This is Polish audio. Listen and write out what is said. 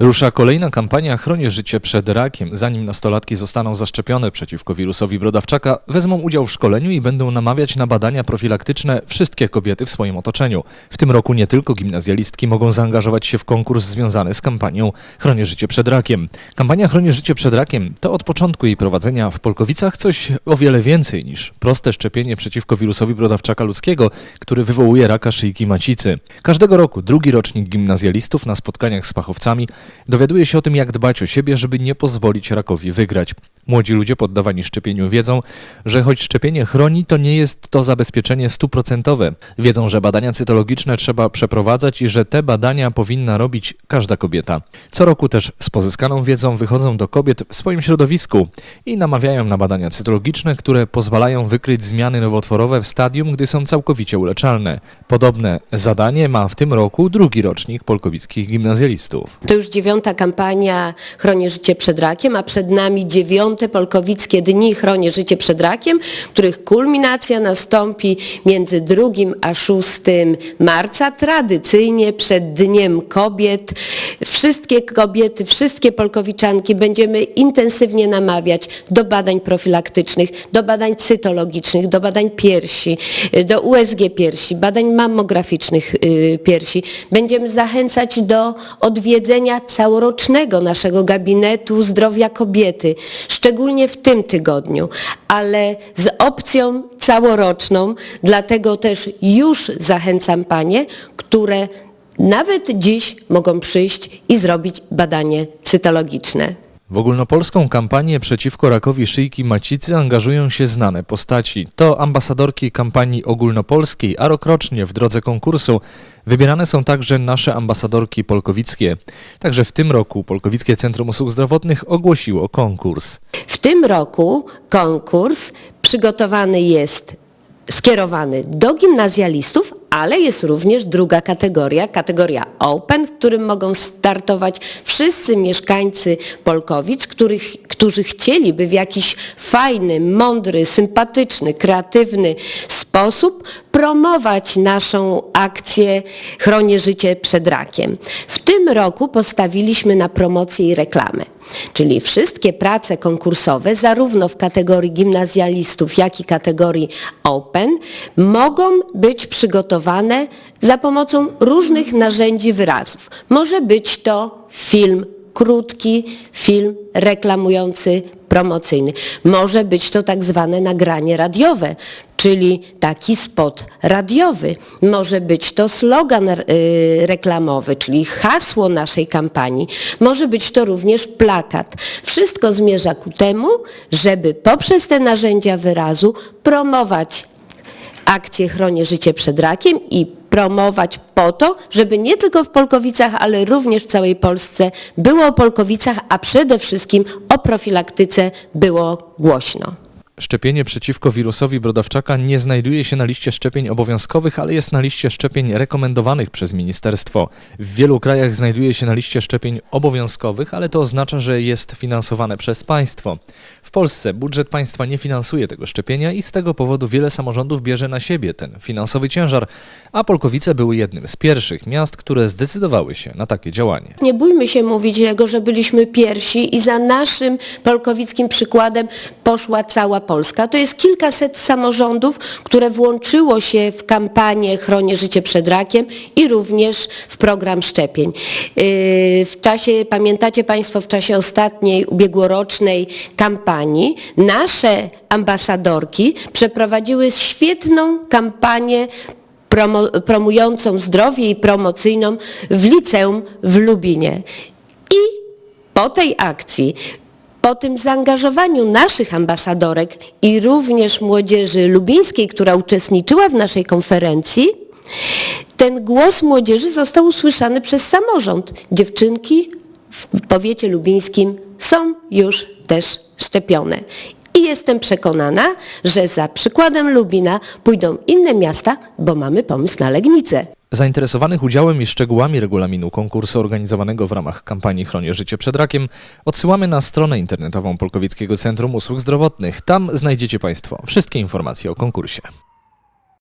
Rusza kolejna kampania Chronię życie przed rakiem. Zanim nastolatki zostaną zaszczepione przeciwko wirusowi brodawczaka, wezmą udział w szkoleniu i będą namawiać na badania profilaktyczne wszystkie kobiety w swoim otoczeniu. W tym roku nie tylko gimnazjalistki mogą zaangażować się w konkurs związany z kampanią Chronię życie przed rakiem. Kampania Chronię życie przed rakiem to od początku jej prowadzenia w Polkowicach coś o wiele więcej niż proste szczepienie przeciwko wirusowi brodawczaka ludzkiego, który wywołuje raka szyjki macicy. Każdego roku drugi rocznik gimnazjalistów na spotkaniach z fachowcami dowiaduje się o tym, jak dbać o siebie, żeby nie pozwolić rakowi wygrać. Młodzi ludzie poddawani szczepieniu wiedzą, że choć szczepienie chroni, to nie jest to zabezpieczenie stuprocentowe. Wiedzą, że badania cytologiczne trzeba przeprowadzać i że te badania powinna robić każda kobieta. Co roku też z pozyskaną wiedzą wychodzą do kobiet w swoim środowisku i namawiają na badania cytologiczne, które pozwalają wykryć zmiany nowotworowe w stadium, gdy są całkowicie uleczalne. Podobne zadanie ma w tym roku drugi rocznik polkowickich gimnazjalistów. To już dziewiąta kampania Chronię życie przed rakiem, a przed nami dziewiąte Polkowickie Dni Chronię życie przed rakiem, których kulminacja nastąpi między 2 a 6 marca, tradycyjnie przed Dniem Kobiet. Wszystkie kobiety, wszystkie Polkowiczanki będziemy intensywnie namawiać do badań profilaktycznych, do badań cytologicznych, do badań piersi, do USG piersi, badań mammograficznych y, piersi. Będziemy zachęcać do odwiedzenia całorocznego naszego gabinetu zdrowia kobiety, szczególnie w tym tygodniu, ale z opcją całoroczną, dlatego też już zachęcam panie, które nawet dziś mogą przyjść i zrobić badanie cytologiczne. W ogólnopolską kampanię przeciwko rakowi szyjki macicy angażują się znane postaci. To ambasadorki kampanii ogólnopolskiej, a rokrocznie w drodze konkursu wybierane są także nasze ambasadorki polkowickie. Także w tym roku Polkowickie Centrum Usług Zdrowotnych ogłosiło konkurs. W tym roku konkurs przygotowany jest skierowany do gimnazjalistów, ale jest również druga kategoria, kategoria Open, w którym mogą startować wszyscy mieszkańcy Polkowic, których, którzy chcieliby w jakiś fajny, mądry, sympatyczny, kreatywny sposób promować naszą akcję Chronię życie przed rakiem. W tym roku postawiliśmy na promocję i reklamę. Czyli wszystkie prace konkursowe, zarówno w kategorii gimnazjalistów, jak i kategorii Open, mogą być przygotowane za pomocą różnych narzędzi wyrazów. Może być to film krótki, film reklamujący, promocyjny. Może być to tak zwane nagranie radiowe, czyli taki spot radiowy. Może być to slogan y, reklamowy, czyli hasło naszej kampanii. Może być to również plakat. Wszystko zmierza ku temu, żeby poprzez te narzędzia wyrazu promować akcję Chronię życie przed rakiem i promować po to, żeby nie tylko w Polkowicach, ale również w całej Polsce było o Polkowicach, a przede wszystkim o profilaktyce było głośno. Szczepienie przeciwko wirusowi brodawczaka nie znajduje się na liście szczepień obowiązkowych, ale jest na liście szczepień rekomendowanych przez ministerstwo. W wielu krajach znajduje się na liście szczepień obowiązkowych, ale to oznacza, że jest finansowane przez państwo. W Polsce budżet państwa nie finansuje tego szczepienia i z tego powodu wiele samorządów bierze na siebie ten finansowy ciężar, a Polkowice były jednym z pierwszych miast, które zdecydowały się na takie działanie. Nie bójmy się mówić tego, że byliśmy pierwsi i za naszym polkowickim przykładem poszła cała Polska. To jest kilkaset samorządów, które włączyło się w kampanię Chronię życie przed rakiem i również w program szczepień. Yy, W czasie, pamiętacie Państwo, w czasie ostatniej ubiegłorocznej kampanii nasze ambasadorki przeprowadziły świetną kampanię promującą zdrowie i promocyjną w liceum w Lubinie. I po tej akcji, po tym zaangażowaniu naszych ambasadorek i również młodzieży lubińskiej, która uczestniczyła w naszej konferencji, ten głos młodzieży został usłyszany przez samorząd. Dziewczynki w powiecie lubińskim są już też szczepione. I jestem przekonana, że za przykładem Lubina pójdą inne miasta, bo mamy pomysł na Legnicę. Zainteresowanych udziałem i szczegółami regulaminu konkursu organizowanego w ramach kampanii Chronię życie przed rakiem odsyłamy na stronę internetową Polkowickiego Centrum Usług Zdrowotnych. Tam znajdziecie Państwo wszystkie informacje o konkursie.